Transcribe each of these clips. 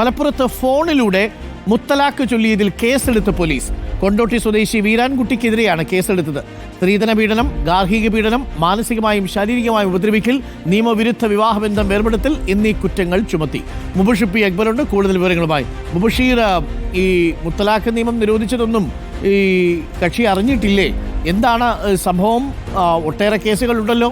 മലപ്പുറത്ത് ഫോണിലൂടെ മുത്തലാഖ് ചൊല്ലിയതിൽ കേസെടുത്ത് പോലീസ്. കൊണ്ടോട്ടി സ്വദേശി വീരാൻകുട്ടിക്കെതിരെയാണ് കേസെടുത്തത്. സ്ത്രീധന പീഡനം ഗാർഹിക പീഡനം മാനസികമായും ശാരീരികമായും ഉപദ്രവിക്കൽ നിയമവിരുദ്ധ വിവാഹബന്ധം വേർപെടുത്തൽ എന്നീ കുറ്റങ്ങൾ ചുമത്തി. മുബഷിർ അക്ബറുണ്ട്. കൂടുതൽ വിവരങ്ങളുമായി മുബഷീർ ഈ മുത്തലാഖ് നിയമം നിരോധിച്ചതൊന്നും ഈ കക്ഷി അറിഞ്ഞിട്ടില്ലേ? എന്താണ് സംഭവം? ഒട്ടേറെ കേസുകളുണ്ടല്ലോ.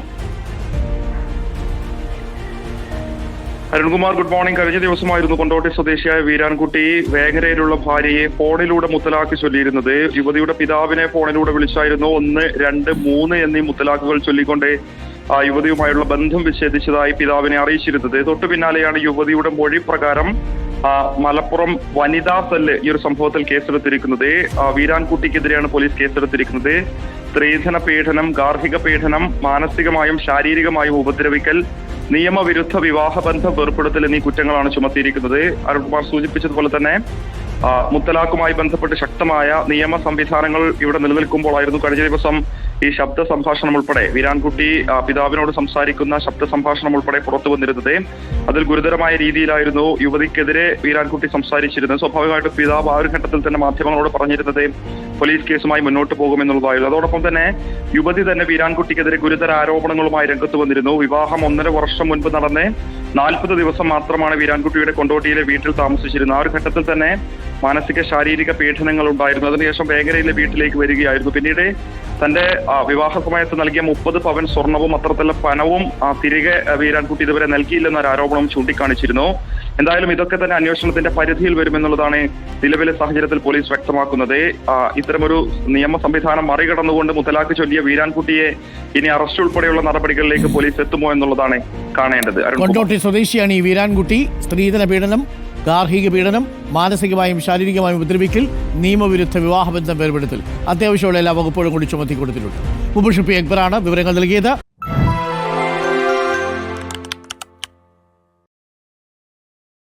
Arunkumar good morning. കഴിഞ്ഞ ദിവസമായിരുന്നു കൊണ്ടോട്ടി സ്വദേശിയായ വീരാൻകുട്ടി വേങ്ങരയിലുള്ള ഭാര്യയെ ഫോണിലൂടെ മുത്തലാക്കി ചൊല്ലിയിരുന്നത്. യുവതിയുടെ പിതാവിനെ ഫോണിലൂടെ വിളിച്ചായിരുന്നു ഒന്ന് രണ്ട് മൂന്ന് എന്നീ മുത്തലാക്കുകൾ ചൊല്ലിക്കൊണ്ട് ആ യുവതിയുമായുള്ള ബന്ധം വിച്ഛേദിച്ചതായി പിതാവിനെ അറിയിച്ചിരുന്നത്. തൊട്ടു പിന്നാലെയാണ് യുവതിയുടെ മൊഴി പ്രകാരം മലപ്പുറം വനിതാ സെല്ല് ഈ ഒരു സംഭവത്തിൽ കേസെടുത്തിരിക്കുന്നത്. വീരാൻകുട്ടിക്കെതിരെയാണ് പോലീസ് കേസെടുത്തിരിക്കുന്നത്. സ്ത്രീധന പീഡനം ഗാർഹിക പീഡനം മാനസികമായും ശാരീരികമായും ഉപദ്രവിക്കൽ നിയമവിരുദ്ധ വിവാഹബന്ധം വേർപ്പെടുത്തൽ എന്നീ കുറ്റങ്ങളാണ് ചുമത്തിയിരിക്കുന്നത്. അരുൺകുമാർ സൂചിപ്പിച്ചതുപോലെ തന്നെ മുത്തലാഖുമായി ബന്ധപ്പെട്ട് ശക്തമായ നിയമ സംവിധാനങ്ങൾ ഇവിടെ നിലനിൽക്കുമ്പോഴായിരുന്നു കഴിഞ്ഞ ദിവസം ഈ ശബ്ദ സംഭാഷണം ഉൾപ്പെടെ വീരാൻകുട്ടി പിതാവിനോട് സംസാരിക്കുന്ന ശബ്ദ സംഭാഷണം ഉൾപ്പെടെ പുറത്തു വന്നിരുന്നത്. അതിൽ ഗുരുതരമായ രീതിയിലായിരുന്നു യുവതിക്കെതിരെ വീരാൻകുട്ടി സംസാരിച്ചിരുന്നത്. സ്വാഭാവികമായിട്ടും പിതാവ് ആ ഒരു ഘട്ടത്തിൽ തന്നെ മാധ്യമങ്ങളോട് പറഞ്ഞിരുന്നത് പോലീസ് കേസുമായി മുന്നോട്ട് പോകുമെന്നുള്ളതായിരുന്നു. അതോടൊപ്പം തന്നെ യുവതി തന്നെ വീരാൻകുട്ടിക്കെതിരെ ഗുരുതര ആരോപണങ്ങളുമായി രംഗത്ത് വന്നിരുന്നു. വിവാഹം ഒന്നര വർഷം മുൻപ് നടന്ന് നാൽപ്പത് ദിവസം മാത്രമാണ് വീരാൻകുട്ടിയുടെ കൊണ്ടോട്ടിയിലെ വീട്ടിൽ താമസിച്ചിരുന്നത്. ആ ഒരു ഘട്ടത്തിൽ തന്നെ മാനസിക ശാരീരിക പീഡനങ്ങൾ ഉണ്ടായിരുന്നു. അതിനുശേഷം വേങ്ങരയിലെ വീട്ടിലേക്ക് വരികയായിരുന്നു. പിന്നീട് തന്റെ വിവാഹ സമയത്ത് നൽകിയ മുപ്പത് പവൻ സ്വർണവും അത്തരത്തിലുള്ള പണവും തിരികെ വീരാൻകുട്ടി ഇതുവരെ നൽകിയില്ലെന്നൊരു ആരോപണം ചൂണ്ടിക്കാണിച്ചിരുന്നു. എന്തായാലും ഇതൊക്കെ തന്നെ അന്വേഷണത്തിന്റെ പരിധിയിൽ വരുമെന്നുള്ളതാണ് നിലവിലെ സാഹചര്യത്തിൽ പോലീസ് വ്യക്തമാക്കുന്നത്. ഇത്തരമൊരു നിയമ സംവിധാനം മറികടന്നുകൊണ്ട് മുത്തലാഖ് ചൊല്ലിയ വീരാൻകുട്ടിയെ ഇനി അറസ്റ്റ് ഉൾപ്പെടെയുള്ള നടപടികളിലേക്ക് പോലീസ് എത്തുമോ എന്നുള്ളതാണ് കാണേണ്ടത്. കൊണ്ടോട്ടി സ്വദേശിയാണ് ഈ വീരാൻകുട്ടി. സ്ത്രീധന പീഡനം ഗാർഹിക പീഡനം മാനസികമായും ശാരീരികമായും ഉപദ്രവിക്കൽ നിയമവിരുദ്ധ വിവാഹബന്ധം വേർപെടുത്തൽ. അത്യാവശ്യമുള്ള എല്ലാ വകുപ്പുകളും കൂടി ചുമത്തി കൊടുത്തിട്ടുണ്ട് മുബഷിർ അക്ബറാണ് വിവരങ്ങൾ നൽകിയത്.